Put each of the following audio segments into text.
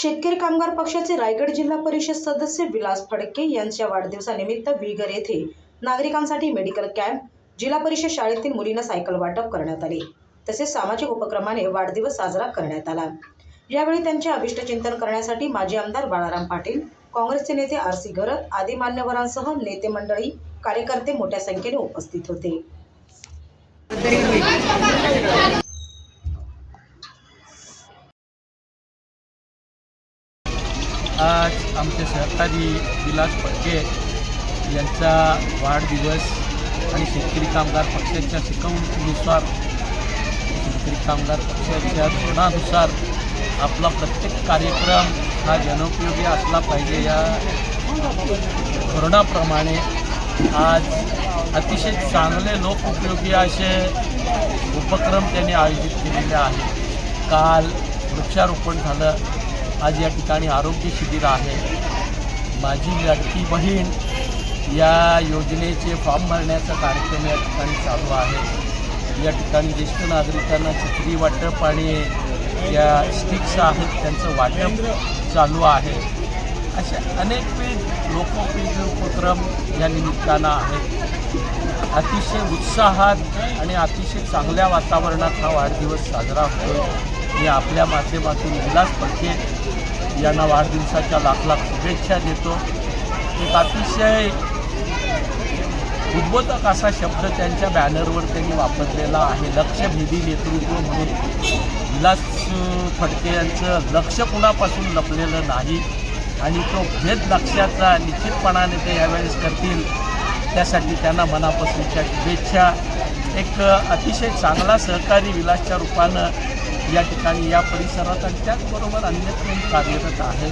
शेतकरी कामगार पक्षाचे रायगड जिल्हा परिषद सदस्य विलास फडके यांच्या वाढदिवसानिमित्त विगर येथे नागरिकांसाठी मेडिकल कॅम्प जिल्हा परिषद शाळेतील मुलींना सायकल वाटप करण्यात आले. तसेच सामाजिक उपक्रमाने वाढदिवस साजरा करण्यात आला. यावेळी त्यांचे अभिष्टचिंतन करण्यासाठी माजी आमदार बाळाराम पाटील काँग्रेसचे नेते आर सी गरत आदी मान्यवरांसह नेते मंडळी कार्यकर्ते मोठ्या संख्येने उपस्थित होते. आज आमचे सहकारी विलास फडके यांचा वाढदिवस आणि शेतकरी कामगार पक्षाच्या शिकवणुकीनुसार शेतकरी कामगार पक्षाच्या धोरणानुसार आपला प्रत्येक कार्यक्रम हा जनोपयोगी असला पाहिजे. या धोरणाप्रमाणे आज अतिशय चांगले लोकउपयोगी असे उपक्रम त्यांनी आयोजित केलेले आहेत. काल वृक्षारोपण झालं. आज या ठिकाणी आरोग्य शिबिर आहे. माझी लाडकी बहीण या योजनेचे फॉर्म भरण्याचा कार्यक्रम या ठिकाणी चालू आहे. या ठिकाणी ज्येष्ठ नागरिकांना छत्री वाटप आणि या स्टिक्स आहेत त्यांचं वाटप चालू आहे. असे अनेकविध लोकोपयोगी उपक्रम या निमित्तानं आहेत. अतिशय उत्साहात आणि अतिशय चांगल्या वातावरणात हा वाढदिवस साजरा होतो मी आपल्या माध्यमातून विलास फडके यांना वाढदिवसाच्या लाख लाख शुभेच्छा देतो. एक अतिशय उद्बोधक असा शब्द त्यांच्या बॅनरवर त्यांनी वापरलेला आहे. लक्षभेदी नेतृत्व म्हणून. विलास फडके यांचं लक्ष कुणापासून लपलेलं नाही आणि तो भेद लक्षाचा निश्चितपणाने ते यावेळेस करतील त्यासाठी त्यांना मनापासूनच्या शुभेच्छा. एक अतिशय चांगला सहकारी विलासच्या रूपानं या ठिकाणी या परिसरात आणि त्याचबरोबर अन्यत्र कार्यरत आहे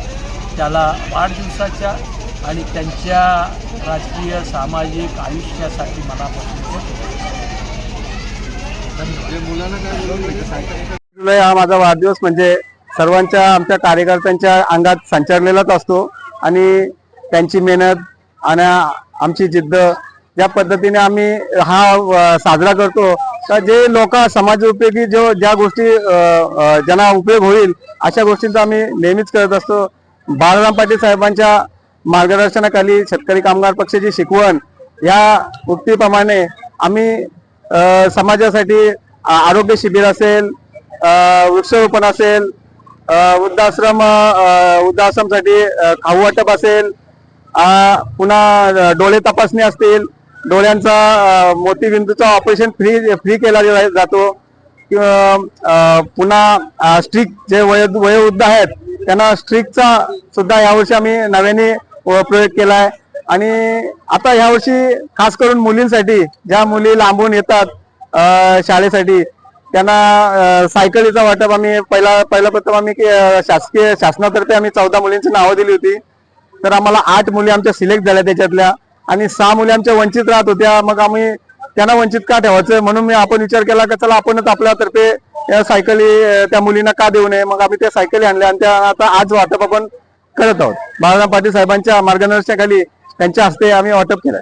त्याला वाढदिवसाच्या आणि त्यांच्या राजकीय सामाजिक आयुष्यासाठी मनापासून जुलै हा माझा वाढदिवस म्हणजे सर्वांच्या आमच्या कार्यकर्त्यांच्या अंगात संचारलेलाच असतो आणि त्यांची मेहनत आणि आमची जिद्द ज्या पद्धतीने आम्ही हा साजरा करतो. तर जे लोक समाज उपयोगी जो ज्या गोष्टी ज्यांना उपयोग होईल अशा गोष्टींचा आम्ही नेहमीच करत असतो. बाळराम पाटील साहेबांच्या मार्गदर्शनाखाली शेतकरी कामगार पक्षाची शिकवण या उक्तीप्रमाणे आम्ही समाजासाठी आरोग्य शिबिर असेल वृक्षरोपण असेल वृद्धाश्रम वृद्धाश्रमसाठी खाऊ वाटप असेल पुन्हा डोळे तपासणी असतील डोळ्यांचा मोतीबिंदूचा ऑपरेशन फ्री फ्री केला जातो. किंवा पुन्हा स्ट्रिक जे वय वयोवृद्ध आहेत त्यांना स्ट्रिकचा सुद्धा यावर्षी आम्ही नव्याने प्रयोग केला आहे आणि आता यावर्षी खास करून मुलींसाठी ज्या मुली लांबून येतात शाळेसाठी त्यांना सायकलीचा वाटप आम्ही पहिला पहिला प्रथम आम्ही के- शासकीय शासनातर्फे आम्ही चौदा मुलींची नावं दिली होती. तर आम्हाला आठ मुली आमच्या सिलेक्ट झाल्या त्याच्यातल्या. आणि सहा मुली आमच्या वंचित राहत होत्या. मग आम्ही त्यांना वंचित का ठेवायचं? म्हणून मी आपण विचार केला की चला आपणच आपल्यातर्फे या सायकली त्या मुलींना का देऊ नये? मग आम्ही त्या सायकली आणल्या आणि त्या आता आज वाटप आपण करत आहोत. बाळाराम पाटील साहेबांच्या मार्गदर्शनाखाली त्यांच्या हस्ते आम्ही वाटप केलंय.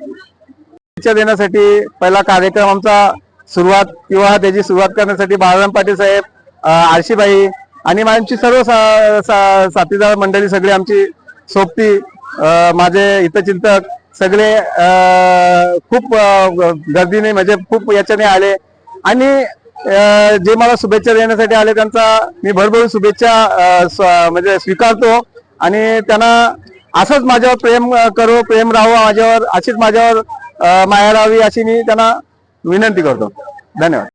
शुभेच्छा देण्यासाठी पहिला कार्यक्रम आमचा सुरुवात किंवा त्याची सुरुवात करण्यासाठी बाळाराम पाटील साहेब आळशीबाई आणि आमची सर्व सा- सा- साथीदार मंडळी सगळी आमची सोबती माझे हितचिंतक सगळे खूप गर्दीने म्हणजे खूप याच्याने आले. आणि जे मला शुभेच्छा देण्यासाठी आले त्यांचा मी भरभरून शुभेच्छा म्हणजे स्वीकारतो. आणि त्यांना असंच माझ्यावर प्रेम करो प्रेम राहू माझ्यावर अशीच माझ्यावर माया राहावी अशी मी त्यांना विनंती करतो. धन्यवाद.